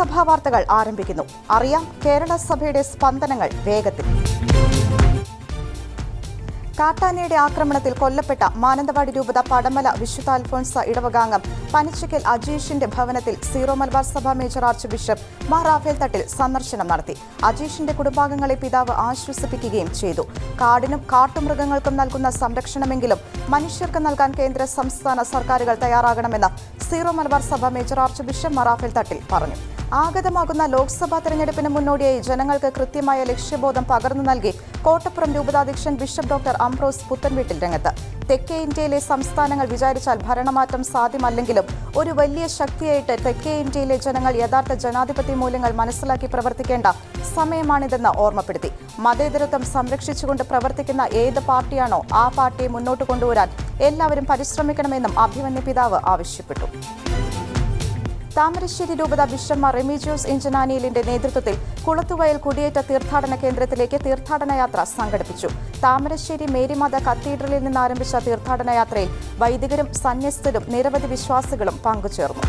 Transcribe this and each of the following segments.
കേരള സഭാ വാർത്തകൾ ആരംഭിക്കുന്നു. അറിയാം കേരള സഭയുടെ സ്പന്ദനങ്ങൾ വേഗത്തിൽ. കാട്ടാനയുടെ ആക്രമണത്തിൽ കൊല്ലപ്പെട്ട മാനന്തവാടി രൂപത പടമല വിശുദ്ധ അൽഫോൺസ ഇടവകാംഗം പനച്ചിക്കൽ അജീഷിന്റെ ഭവനത്തിൽ സീറോ മലബാർ സഭ major archbishop Mar Raphael Thattil സന്ദർശനം നടത്തി. അജീഷിന്റെ കുടുംബാംഗങ്ങളെ പിതാവ് ആശ്വസിപ്പിക്കുകയും ചെയ്തു. കാടിനും കാട്ടുമൃഗങ്ങൾക്കും നൽകുന്ന സംരക്ഷണമെങ്കിലും മനുഷ്യർക്ക് നൽകാൻ കേന്ദ്ര സംസ്ഥാന സർക്കാരുകൾ തയ്യാറാകണമെന്ന് സീറോ മലബാർ സഭ മേജർ ആർച്ച് ബിഷപ്പ് മറാഫിൽ തട്ടിൽ പറഞ്ഞു. ആഗതമാകുന്ന ലോക്സഭാ തെരഞ്ഞെടുപ്പിന് മുന്നോടിയായി ജനങ്ങൾക്ക് കൃത്യമായ ലക്ഷ്യബോധം പകർന്നു നൽകി കോട്ടപ്പുറം രൂപതാധ്യക്ഷൻ ബിഷപ്പ് ഡോക്ടർ അംബ്രോസ് പുത്തൻവീട്ടിൽ രംഗത്ത്. തെക്കേ ഇന്ത്യയിലെ സംസ്ഥാനങ്ങൾ വിചാരിച്ചാൽ ഭരണമാറ്റം സാധ്യമല്ലെങ്കിലും ഒരു വലിയ ശക്തിയായിട്ട് തെക്കേ ഇന്ത്യയിലെ ജനങ്ങൾ യഥാർത്ഥ ജനാധിപത്യ മൂല്യങ്ങൾ മനസ്സിലാക്കി പ്രവർത്തിക്കേണ്ട സമയമാണിതെന്ന് ഓർമ്മപ്പെടുത്തി. മതേതരത്വം സംരക്ഷിച്ചുകൊണ്ട് പ്രവർത്തിക്കുന്ന ഏത് പാർട്ടിയാണോ ആ പാർട്ടിയെ മുന്നോട്ട് കൊണ്ടുവരാൻ എല്ലാവരും പരിശ്രമിക്കണമെന്നും അഭിമന്യ പിതാവ് ആവശ്യപ്പെട്ടു. താമരശ്ശേരി രൂപത ബിഷപ്പ് റെമിജിയോസ് ഇഞ്ചനാനിയലിന്റെ നേതൃത്വത്തിൽ കുളത്തുവയൽ കുടിയേറ്റ തീർത്ഥാടന കേന്ദ്രത്തിലേക്ക് തീർത്ഥാടന യാത്ര സംഘടിപ്പിച്ചു. താമരശ്ശേരി മേരിമാത കത്തീഡ്രലിൽ നിന്ന് ആരംഭിച്ച തീർത്ഥാടന യാത്രയിൽ വൈദികരും സന്യസ്തരും നിരവധി വിശ്വാസികളും പങ്കുചേർന്നു.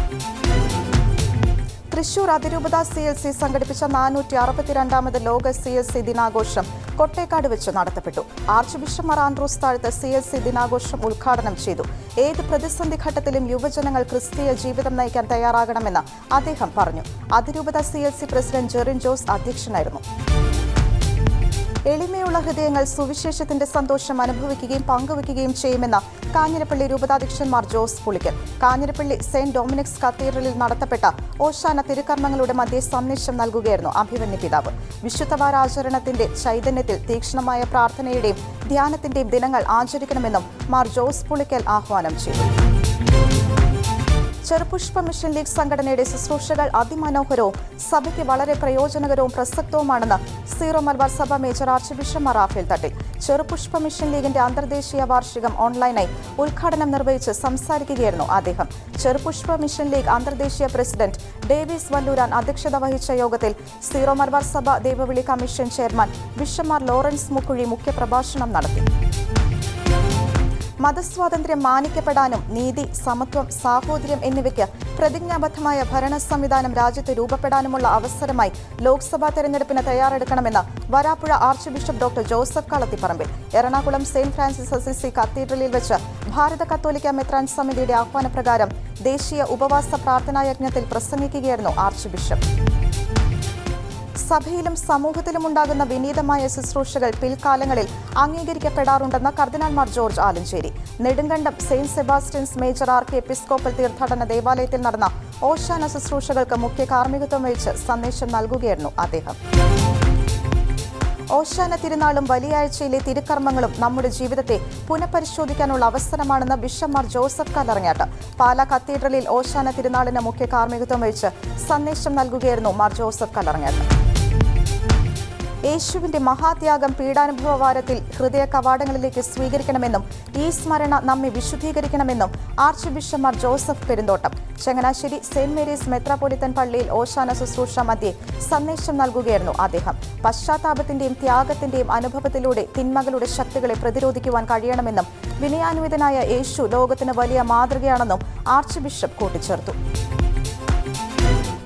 തൃശൂർ അതിരൂപത സി എൽ സി സംഘടിപ്പിച്ച നാനൂറ്റി അറുപത്തിരണ്ടാമത് ലോക സി എൽ സി ദിനാഘോഷം കൊട്ടേക്കാട് വെച്ച് നടത്തപ്പെട്ടു. Archbishop Andrews Thazhath C L C ദിനാഘോഷം ഉദ്ഘാടനം ചെയ്തു. ഏത് പ്രതിസന്ധി ഘട്ടത്തിലും യുവജനങ്ങൾ ക്രിസ്തീയ ജീവിതം നയിക്കാൻ തയ്യാറാകണമെന്ന് അദ്ദേഹം പറഞ്ഞു. അതിരൂപത C L C president Jerin Jose അധ്യക്ഷനായിരുന്നു. എളിമയുള്ള ഹൃദയങ്ങൾ സുവിശേഷത്തിന്റെ സന്തോഷം അനുഭവിക്കുകയും പങ്കുവയ്ക്കുകയും ചെയ്യുമെന്ന് കാഞ്ഞിരപ്പള്ളി രൂപതാധ്യക്ഷന്മാർ ജോസ് പുളിക്കൽ. കാഞ്ഞിരപ്പള്ളി സെന്റ് ഡൊമിനിക്സ് കത്തീഡ്രലിൽ നടത്തപ്പെട്ട ഓശാന തിരുക്കർമ്മങ്ങളുടെ മധ്യേ സന്ദേശം നൽകുകയായിരുന്നു അഭിമന്യ പിതാവ്. വിശുദ്ധവാരാചരണത്തിന്റെ ചൈതന്യത്തിൽ തീക്ഷ്ണമായ പ്രാർത്ഥനയുടെയും ധ്യാനത്തിന്റെയും ദിനങ്ങൾ ആചരിക്കണമെന്നും മാർ ജോസ് പുളിക്കൽ ആഹ്വാനം ചെയ്തു. ചെറുപുഷ്പ മിഷൻ ലീഗ് സംഘടനയുടെ ശുശ്രൂഷകൾ അതിമനോഹരവും സഭയ്ക്ക് വളരെ പ്രയോജനകരവും പ്രസക്തവുമാണെന്ന് സീറോ മലബാർ സഭ major archbishop Raphael Thattil ചെറുപുഷ്പ മിഷൻ ലീഗിന്റെ അന്തർദേശീയ വാർഷികം ഓൺലൈനായി ഉദ്ഘാടനം നിർവഹിച്ച് സംസാരിക്കുകയായിരുന്നു അദ്ദേഹം. ചെറുപുഷ്പ മിഷൻ ലീഗ് അന്തർദേശീയ പ്രസിഡന്റ് ഡേവിസ് വല്ലൂരാൻ അധ്യക്ഷത വഹിച്ച യോഗത്തിൽ സീറോ മലബാർ സഭ ദേവവിളി കമ്മീഷൻ ചെയർമാൻ ബിഷമാർ ലോറൻസ് മുക്കുഴി മുഖ്യപ്രഭാഷണം നടത്തി. മതസ്വാതന്ത്ര്യം മാനിക്കപ്പെടാനും നീതി സമത്വം സാഹോദര്യം എന്നിവയ്ക്ക് പ്രതിജ്ഞാബദ്ധമായ ഭരണ സംവിധാനം രാജ്യത്ത് രൂപപ്പെടാനുമുള്ള അവസരമായി ലോക്സഭാ തെരഞ്ഞെടുപ്പിന് തയ്യാറെടുക്കണമെന്ന് Varapuzha archbishop doctor Joseph Kalathiparambil Ernakulam saint Francis Assisi കത്തീഡ്രലിൽ വെച്ച് ഭാരത കത്തോലിക്ക മെത്രാൻ സമിതിയുടെ ആഹ്വാനപ്രകാരം ദേശീയ ഉപവാസ പ്രാർത്ഥനാ യജ്ഞത്തിൽ പ്രസംഗിക്കുകയായിരുന്നു ആർച്ച് ബിഷപ്പ്. സഭയിലും സമൂഹത്തിലും ഉണ്ടാകുന്ന വിനീതമായ ശുശ്രൂഷകൾ പിൽക്കാലങ്ങളിൽ അംഗീകരിക്കപ്പെടാറുണ്ടെന്ന് കർദിനാൾമാർ George Alencherry. Nedumkandam saint Sebastian's major archiepiscopal തീർത്ഥാടന ദേവാലയത്തിൽ നടന്ന ഓശാന ശുശ്രൂഷകൾക്ക് മുഖ്യ കാർമ്മികത്വം വഹിച്ച് സന്ദേശം നൽകുകയായിരുന്നു അദ്ദേഹം. ഓശാന തിരുനാളും വലിയാഴ്ചയിലെ തിരുക്കർമ്മങ്ങളും നമ്മുടെ ജീവിതത്തെ പുനഃപരിശോധിക്കാനുള്ള അവസരമാണെന്ന് ബിഷമാർ ജോസഫ് കല്ലറങ്ങാട്ട് പാലാ കത്തീഡ്രലിൽ ഓശാന തിരുനാളിന് മുഖ്യ കാർമ്മികത്വം വഹിച്ച് സന്ദേശം നൽകുകയായിരുന്നു മാർ ജോസഫ് കല്ലറങ്ങാട്ട് യേശുവിന്റെ മഹാത്യാഗം പീഡാനുഭവ വാരത്തിൽ ഹൃദയ കവാടങ്ങളിലേക്ക് സ്വീകരിക്കണമെന്നും ഈ സ്മരണ നമ്മെ വിശുദ്ധീകരിക്കണമെന്നും ആർച്ച് ബിഷപ്പ്മാർ ജോസഫ് പെരുന്തോട്ടം. ചങ്ങനാശ്ശേരി സെന്റ് മേരീസ് മെത്രാപൊലിത്തൻ പള്ളിയിൽ ഓശാന ശുശ്രൂഷ മധ്യേ സന്ദേശം നൽകുകയായിരുന്നു അദ്ദേഹം. പശ്ചാത്താപത്തിന്റെയും ത്യാഗത്തിന്റെയും അനുഭവത്തിലൂടെ തിന്മകളുടെ ശക്തികളെ പ്രതിരോധിക്കുവാൻ കഴിയണമെന്നും വിനയാന്വിതനായ യേശു ലോകത്തിന് വലിയ മാതൃകയാണെന്നും ആർച്ച് ബിഷപ്പ് കൂട്ടിച്ചേർത്തു.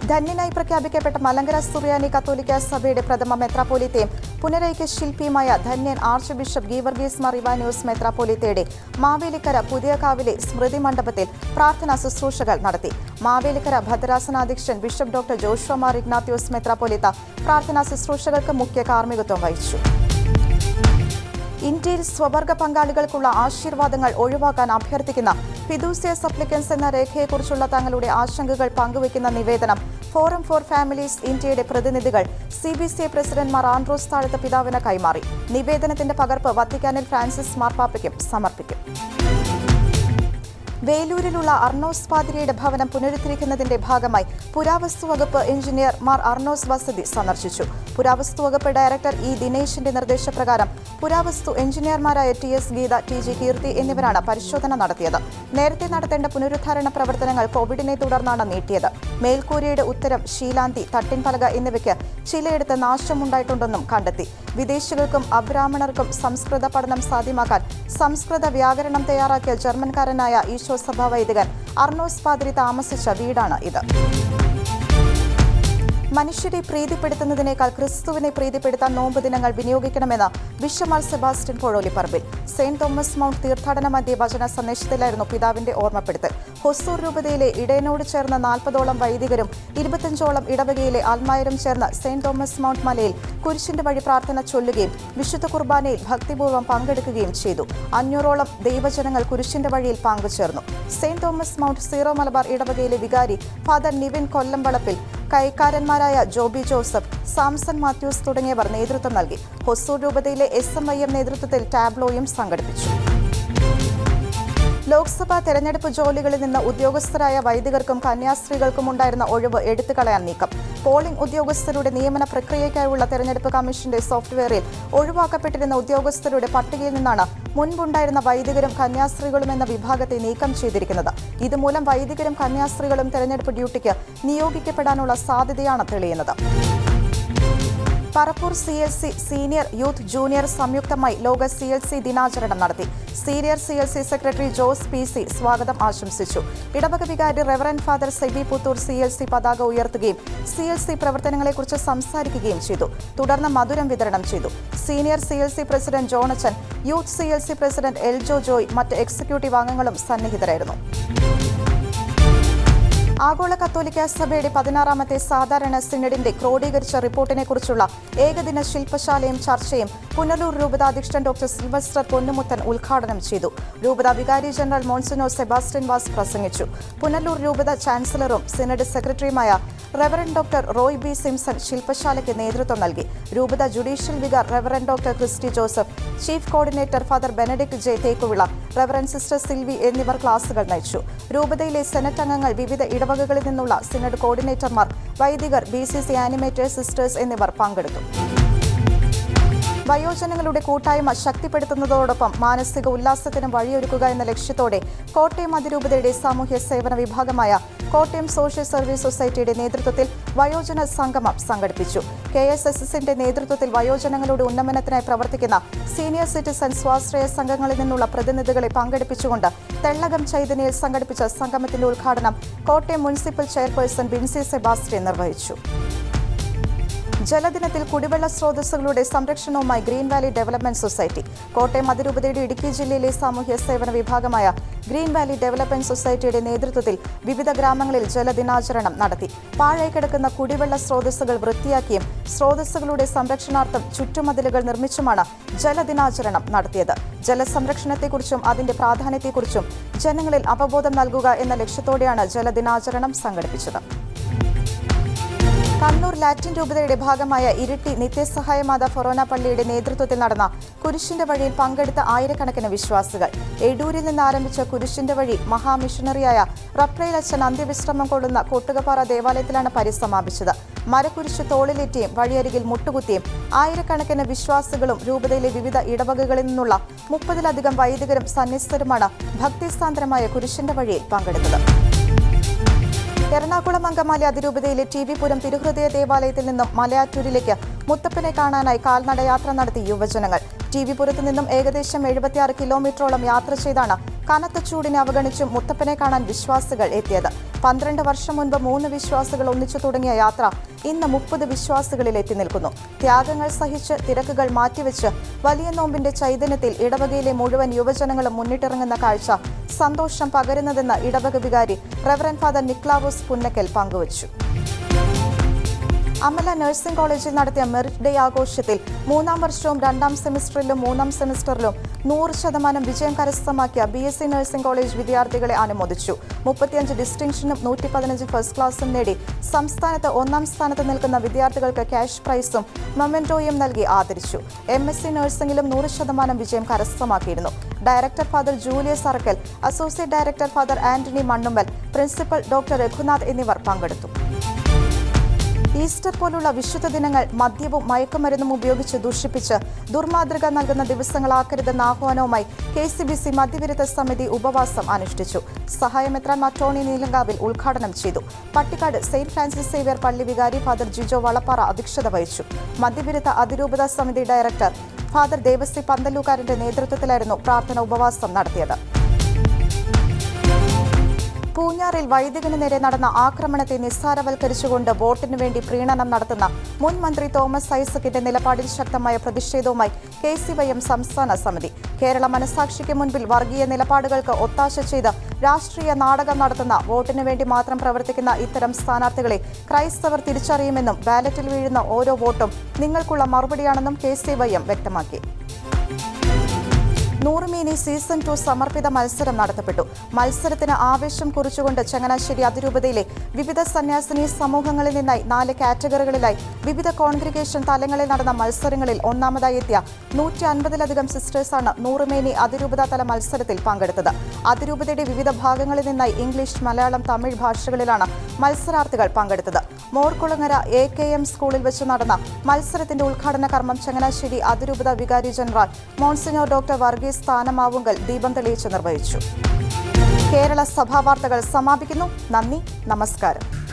ധന്യനായി പ്രഖ്യാപിക്കപ്പെട്ട മലങ്കര സുറിയാനി കത്തോലിക്ക സഭയുടെ പ്രഥമ മെത്രാപോലിത്തെയും പുനരൈക്യ ശില്പിയുമായ ധന്യൻ ആർച്ച് ബിഷപ്പ് ഗീവർഗീസ് മറിവാനൂസ് മെത്രാപ്പോലിത്തയുടെ മാവേലിക്കര പുതിയകാവിലെ സ്മൃതി മണ്ഡപത്തിൽ പ്രാർത്ഥനാ ശുശ്രൂഷകൾ നടത്തി. മാവേലിക്കര ഭദ്രാസനാധ്യക്ഷൻ bishop doctor Joshua Mar Ignathios മെത്രാപ്പോലിത്ത പ്രാർത്ഥനാ ശുശ്രൂഷകൾക്ക് മുഖ്യ കാർമ്മികത്വം വഹിച്ചു. ഇന്ത്യയിൽ സ്വവർഗ പങ്കാളികൾക്കുള്ള ആശീർവാദങ്ങൾ ഒഴിവാക്കാൻ അഭ്യർത്ഥിക്കുന്ന ഫിദൂസിയ അപ്ലിക്കൻസ് എന്ന രേഖയെക്കുറിച്ചുള്ള തങ്ങളുടെ ആശങ്കകൾ പങ്കുവയ്ക്കുന്ന നിവേദനം ഫോറം ഫോർ ഫാമിലീസ് ഇന്ത്യയുടെ പ്രതിനിധികൾ C B C I president Mar Andrews Thazhath പിതാവിന് കൈമാറി. നിവേദനത്തിന്റെ പകർപ്പ് വത്തിക്കാനിൽ ഫ്രാൻസിസ് മാർപ്പാപ്പയ്ക്കും സമർപ്പിക്കും. വേലൂരിലുള്ള അർണോസ് പാതിരിയുടെ ഭവനം പുനരുദ്ധരിക്കുന്നതിന്റെ ഭാഗമായി പുരാവസ്തു വകുപ്പ് എഞ്ചിനീയർ മാർ അർണോസ് വസതി സന്ദർശിച്ചു. പുരാവസ്തു വകുപ്പ് ഡയറക്ടർ ഇ ദിനേശിന്റെ നിർദ്ദേശപ്രകാരം പുരാവസ്തു എഞ്ചിനീയർമാരായ T S Geetha T G Keerthi എന്നിവരാണ് പരിശോധന നടത്തിയത്. നേരത്തെ നടത്തേണ്ട പുനരുദ്ധാരണ പ്രവർത്തനങ്ങൾ കോവിഡിനെ തുടർന്നാണ് നീട്ടിയത്. മേൽക്കൂരയുടെ ഉത്തരം ശീലാന്തി തട്ടിൻപലക എന്നിവയ്ക്ക് ചിലയിടത്ത് നാശമുണ്ടായിട്ടുണ്ടെന്നും കണ്ടെത്തി. വിദേശികൾക്കും അബ്രാഹ്മണർക്കും സംസ്കൃത പഠനം സാധ്യമാക്കാൻ സംസ്കൃത വ്യാകരണം തയ്യാറാക്കിയ ജർമ്മൻകാരനായ ഈശോ സഭാ വൈദികൻ അർണോസ് പാതിരി താമസിച്ച വീടാണ് ഇത്. മനുഷ്യരെ പ്രീതിപ്പെടുത്തുന്നതിനേക്കാൾ ക്രിസ്തുവിനെ പ്രീതിപ്പെടുത്താൻ നോമ്പ് ദിനങ്ങൾ വിനിയോഗിക്കണമെന്ന് ബിഷമാർ Sebastian Parambil saint Thomas mount തീർത്ഥാടന മധ്യ വചന സന്ദേശത്തിലായിരുന്നു പിതാവിന്റെ ഓർമ്മപ്പെടുത്തൽ. ഹൊസൂർ രൂപതയിലെ ഇടയനോട് ചേർന്ന നാൽപ്പതോളം വൈദികരും ഇരുപത്തഞ്ചോളം ഇടവകയിലെ ആത്മായരും ചേർന്ന് സെയിന്റ് തോമസ് മൗണ്ട് മലയിൽ കുരിശിന്റെ വഴി പ്രാർത്ഥന ചൊല്ലുകയും വിശുദ്ധ കുർബാനയിൽ ഭക്തിപൂർവം പങ്കെടുക്കുകയും ചെയ്തു. അഞ്ഞൂറോളം ദൈവജനങ്ങൾ കുരിശിന്റെ വഴിയിൽ പങ്കുചേർന്നു. Saint Thomas Mount Syro Malabar ഇടവകയിലെ വികാരി ഫാദർ നിവിൻ കൊല്ലംവളപ്പിൽ കൈക്കാരന്മാരായ ജോബി ജോസഫ് സാംസൺ മാത്യൂസ് തുടങ്ങിയവർ നേതൃത്വം നൽകി. ഹൊസൂർ രൂപതയിലെ എസ് എം ഐ എം നേതൃത്വത്തിൽ ടാബ്ലോയും സംഘടിപ്പിച്ചു. ലോക്സഭാ തെരഞ്ഞെടുപ്പ് ജോലികളിൽ നിന്ന് ഉദ്യോഗസ്ഥരായ വൈദികർക്കും കന്യാസ്ത്രീകൾക്കും ഉണ്ടായിരുന്ന ഒഴിവ് എടുത്തുകളയാൻ നീക്കം. പോളിംഗ് ഉദ്യോഗസ്ഥരുടെ നിയമന പ്രക്രിയയ്ക്കായുള്ള തെരഞ്ഞെടുപ്പ് കമ്മീഷന്റെ സോഫ്റ്റ്വെയറിൽ ഒഴിവാക്കപ്പെട്ടിരുന്ന ഉദ്യോഗസ്ഥരുടെ പട്ടികയിൽ നിന്നാണ് മുൻപുണ്ടായിരുന്ന വൈദികരും കന്യാസ്ത്രീകളും എന്ന വിഭാഗത്തെ നീക്കം ചെയ്തിരിക്കുന്നത്. ഇതുമൂലം വൈദികരും കന്യാസ്ത്രീകളും തെരഞ്ഞെടുപ്പ് ഡ്യൂട്ടിക്ക് നിയോഗിക്കപ്പെടാനുള്ള സാധ്യതയാണ് തെളിയുന്നത്. Parappur C L C senior youth junior സംയുക്തമായി ലോക സി എൽ സി ദിനാചരണം നടത്തി. Senior C L C secretary Jose P C സ്വാഗതം ആശംസിച്ചു. ഇടവക വികാരി reverend father Seby Puthur C L C പതാക ഉയർത്തുകയും സി എൽ സി പ്രവർത്തനങ്ങളെക്കുറിച്ച് സംസാരിക്കുകയും ചെയ്തു. തുടർന്ന് മധുരം വിതരണം ചെയ്തു. Senior C L C president Jonachan youth C L C president Eljo Joy മറ്റ് എക്സിക്യൂട്ടീവ് അംഗങ്ങളും സന്നിഹിതരായിരുന്നു. ആഗോള കത്തോലിക്ക സഭയുടെ പതിനാറാമത്തെ സാധാരണ സിനഡിന്റെ ക്രോഡീകരിച്ച റിപ്പോർട്ടിനെക്കുറിച്ചുള്ള ഏകദിന ശില്പശാലയും ചർച്ചയും പുനലൂർ രൂപതാധ്യക്ഷൻ ഡോക്ടർ സിൽവസ്റ്റർ പൊന്നുമുത്തൻ ഉദ്ഘാടനം ചെയ്തു. രൂപത വികാരി ജനറൽ മോൺസിനോ സെബാസ്റ്റ്യൻ വാസ് പ്രസംഗിച്ചു. പുനലൂർ രൂപത ചാൻസലറും സിനഡ് സെക്രട്ടറിയുമായ reverend doctor Roy B Simson ശില്പശാലയ്ക്ക് നേതൃത്വം നൽകി. രൂപത judicial vicar reverend doctor Christy Joseph chief coordinator father Benedict J Thekkuvila reverend sister Silvy എന്നിവർ ക്ലാസുകൾ നയിച്ചു. രൂപതയിലെ സെനറ്റ് അംഗങ്ങൾ വിവിധ ഇടവകകളിൽ നിന്നുള്ള സിനഡ് കോർഡിനേറ്റർമാർ വൈദികർ B C C animators sisters എന്നിവർ പങ്കെടുത്തു. വയോജനങ്ങളുടെ കൂട്ടായ്മ ശക്തിപ്പെടുത്തുന്നതോടൊപ്പം മാനസിക ഉല്ലാസത്തിനും വഴിയൊരുക്കുക എന്ന ലക്ഷ്യത്തോടെ കോട്ടയം അതിരൂപതയുടെ സാമൂഹ്യ സേവന വിഭാഗമായ കോട്ടയം സോഷ്യൽ സർവീസ് സൊസൈറ്റിയുടെ നേതൃത്വത്തിൽ വയോജന സംഗമം സംഘടിപ്പിച്ചു. കെ എസ് എസ് എസിന്റെ നേതൃത്വത്തിൽ വയോജനങ്ങളുടെ ഉന്നമനത്തിനായി പ്രവർത്തിക്കുന്ന സീനിയർ സിറ്റിസൺ സ്വാശ്രയ സംഘങ്ങളിൽ നിന്നുള്ള പ്രതിനിധികളെ പങ്കെടുപ്പിച്ചുകൊണ്ട് തെള്ളകം ചൈതന്യയിൽ സംഘടിപ്പിച്ച സംഗമത്തിന്റെ ഉദ്ഘാടനം കോട്ടയം മുനിസിപ്പൽ ചെയർപേഴ്സൺ ബിൻസി സെബാസ്റ്റ്യൻ നിർവഹിച്ചു. ജലദിനത്തിൽ കുടിവെള്ള സ്രോതസ്സുകളുടെ സംരക്ഷണവുമായി green valley development society Kottayam അതിരൂപതയുടെ ഇടുക്കി ജില്ലയിലെ സാമൂഹ്യ സേവന വിഭാഗമായ ഗ്രീൻ വാലി ഡെവലപ്മെന്റ് സൊസൈറ്റിയുടെ നേതൃത്വത്തിൽ വിവിധ ഗ്രാമങ്ങളിൽ ജലദിനാചരണം നടത്തി. പാഴായി കിടക്കുന്ന കുടിവെള്ള സ്രോതസ്സുകൾ വൃത്തിയാക്കിയും സ്രോതസ്സുകളുടെ സംരക്ഷണാർത്ഥം ചുറ്റുമതിലുകൾ നിർമ്മിച്ചുമാണ് ജലദിനാചരണം നടത്തിയത്. ജലസംരക്ഷണത്തെക്കുറിച്ചും അതിന്റെ പ്രാധാന്യത്തെക്കുറിച്ചും ജനങ്ങളിൽ അവബോധം നൽകുക എന്ന ലക്ഷ്യത്തോടെയാണ് ജലദിനാചരണം സംഘടിപ്പിച്ചത്. കണ്ണൂർ ലാറ്റിൻ രൂപതയുടെ ഭാഗമായ ഇരിട്ടി നിത്യസഹായ മാത ഫൊറോന പള്ളിയുടെ നേതൃത്വത്തിൽ നടന്ന കുരിശിന്റെ വഴിയിൽ പങ്കെടുത്ത ആയിരക്കണക്കിന് വിശ്വാസികൾ. എടൂരിൽ നിന്ന് ആരംഭിച്ച കുരിശിന്റെ വഴി മഹാമിഷണറിയായ റപ്രയിൽ അച്ഛൻ അന്ത്യവിശ്രമം കൊള്ളുന്ന കൊട്ടുകപ്പാറ ദേവാലയത്തിലാണ് പരിസമാപിച്ചത് മരക്കുരിശ് തോളിലേറ്റിയും വഴിയരികിൽ മുട്ടുകുത്തിയും ആയിരക്കണക്കിന് വിശ്വാസികളും രൂപതയിലെ വിവിധ ഇടവകകളിൽ നിന്നുള്ള മുപ്പതിലധികം വൈദികരും സന്യസ്തരുമാണ് ഭക്തിസാന്ദ്രമായ കുരിശിന്റെ വഴിയിൽ പങ്കെടുത്തത്. എറണാകുളം അങ്കമാലി അതിരൂപതയിലെ ടി വി പുരം തിരുഹൃദയ ദേവാലയത്തിൽ നിന്നും മലയാറ്റൂരിലേക്ക് മുത്തപ്പനെ കാണാനായി കാൽനടയാത്ര നടത്തി യുവജനങ്ങൾ. ടി വി പുരത്തു നിന്നും ഏകദേശം എഴുപത്തിയാറ് കിലോമീറ്ററോളം യാത്ര ചെയ്താണ് കനത്ത ചൂടിനെ അവഗണിച്ചും മുത്തപ്പനെ കാണാൻ വിശ്വാസികൾ എത്തിയത്. പന്ത്രണ്ട് വർഷം മുൻപ് മൂന്ന് വിശ്വാസികൾ ഒന്നിച്ചു തുടങ്ങിയ യാത്ര ഇന്ന് മുപ്പത് വിശ്വാസികളിൽ എത്തി നിൽക്കുന്നു. ത്യാഗങ്ങൾ സഹിച്ച് തിരക്കുകൾ മാറ്റിവെച്ച് വലിയ നോമ്പിന്റെ ചൈതന്യത്തിൽ ഇടവകയിലെ മുഴുവൻ യുവജനങ്ങളും മുന്നിട്ടിറങ്ങുന്ന കാഴ്ച സന്തോഷം പകരുന്നതെന്ന് ഇടവക വികാരി റെവറൻ ഫാദർ നിക്ലാവോസ് പുന്നക്കൽ പങ്കുവച്ചു. അമല നഴ്സിംഗ് കോളേജിൽ നടത്തിയ മെറിറ്റ് ഡേ ആഘോഷത്തിൽ മൂന്നാം വർഷവും രണ്ടാം സെമിസ്റ്ററിലും മൂന്നാം സെമിസ്റ്ററിലും നൂറ് ശതമാനം വിജയം കരസ്ഥമാക്കിയ B S C nursing college വിദ്യാർത്ഥികളെ അനുമോദിച്ചു. മുപ്പത്തിയഞ്ച് ഡിസ്റ്റിങ്ഷനും നൂറ്റി പതിനഞ്ച് ഫസ്റ്റ് ക്ലാസും നേടി. സംസ്ഥാനത്ത് ഒന്നാം സ്ഥാനത്ത് നിൽക്കുന്ന വിദ്യാർത്ഥികൾക്ക് ക്യാഷ് പ്രൈസും മൊമെന്റോയും നൽകി ആദരിച്ചു. എം എസ് സി നഴ്സിംഗിലും നൂറ് ശതമാനം വിജയം കരസ്ഥമാക്കിയിരുന്നു. Director father Julius Arackal associate director father Antony Mannummal principal doctor Raghunath എന്നിവർ പങ്കെടുത്തു. ഈസ്റ്റർ പോലുള്ള വിശുദ്ധ ദിനങ്ങൾ മദ്യവും മയക്കുമരുന്നും ഉപയോഗിച്ച് ദൂഷിപ്പിച്ച് ദുർമാതൃക നൽകുന്ന ദിവസങ്ങളാക്കരുതെന്ന ആഹ്വാനവുമായി കെ സി ബി സി മദ്യവിരുദ്ധ സമിതി ഉപവാസം അനുഷ്ഠിച്ചു. സഹായമെത്രാൻ മറ്റോണി നീലങ്കാവിൽ ഉദ്ഘാടനം ചെയ്തു. പട്ടിക്കാട് സെയിന്റ് ഫ്രാൻസിസ് സേവ്യർ പള്ളി വികാരി ഫാദർ ജിജോ വളപ്പാറ അധ്യക്ഷത വഹിച്ചു. മദ്യവിരുദ്ധ അതിരൂപത സമിതി ഡയറക്ടർ ഫാദർ ദേവശ്രീ പന്തലൂക്കാരന്റെ നേതൃത്വത്തിലായിരുന്നു പ്രാർത്ഥന ഉപവാസം നടത്തിയത്. പൂഞ്ഞാറിൽ വൈദികന് നേരെ നടന്ന ആക്രമണത്തെ നിസ്സാരവൽക്കരിച്ചുകൊണ്ട് വോട്ടിനു വേണ്ടി പ്രീണനം നടത്തുന്ന മുൻ മന്ത്രി തോമസ് ഐസക്കിന്റെ നിലപാടിൽ ശക്തമായ പ്രതിഷേധവുമായി കെ സി വൈ എം സംസ്ഥാന സമിതി. കേരള മനസാക്ഷിക്ക് മുൻപിൽ വർഗീയ നിലപാടുകൾക്ക് ഒത്താശ ചെയ്ത് രാഷ്ട്രീയ നാടകം നടത്തുന്ന വോട്ടിനു വേണ്ടി മാത്രം പ്രവർത്തിക്കുന്ന ഇത്തരം സ്ഥാനാർത്ഥികളെ ക്രൈസ്തവർ തിരിച്ചറിയുമെന്നും ബാലറ്റിൽ വീഴുന്ന ഓരോ വോട്ടും നിങ്ങൾക്കുള്ള മറുപടിയാണെന്നും കെ സി വൈ എം വ്യക്തമാക്കി. നൂറുമേനി സീസൺ ടു സമർപ്പിത മത്സരം നടത്തപ്പെട്ടു. മത്സരത്തിന് ആവേശം കുറിച്ചുകൊണ്ട് ചങ്ങനാശ്ശേരി അതിരൂപതയിലെ വിവിധ സന്യാസിനി സമൂഹങ്ങളിൽ നിന്നായി നാല് കാറ്റഗറികളിലായി വിവിധ കോൺഗ്രിഗേഷൻ തലങ്ങളിൽ നടന്ന മത്സരങ്ങളിൽ ഒന്നാമതായി എത്തിയ നൂറ്റി അൻപതിലധികം സിസ്റ്റേഴ്സാണ് നൂറുമേനി അതിരൂപത തല മത്സരത്തിൽ പങ്കെടുത്തത്. അതിരൂപതയുടെ വിവിധ ഭാഗങ്ങളിൽ നിന്നായി ഇംഗ്ലീഷ് മലയാളം തമിഴ് ഭാഷകളിലാണ് മത്സരാർത്ഥികൾ പങ്കെടുത്തത്. മോർക്കുളങ്ങര എ കെ എം സ്കൂളിൽ വെച്ച് നടന്ന മത്സരത്തിന്റെ ഉദ്ഘാടന കർമ്മം ചങ്ങനാശ്ശേരി അതിരൂപത വികാരി general monsignor doctor Varghese Sthanamavunkal ദീപം തെളിയിച്ച് നിർവഹിച്ചു. കേരള സഭാ വാർത്തകൾ സമാപിക്കുന്നു. നന്ദി. നമസ്കാരം.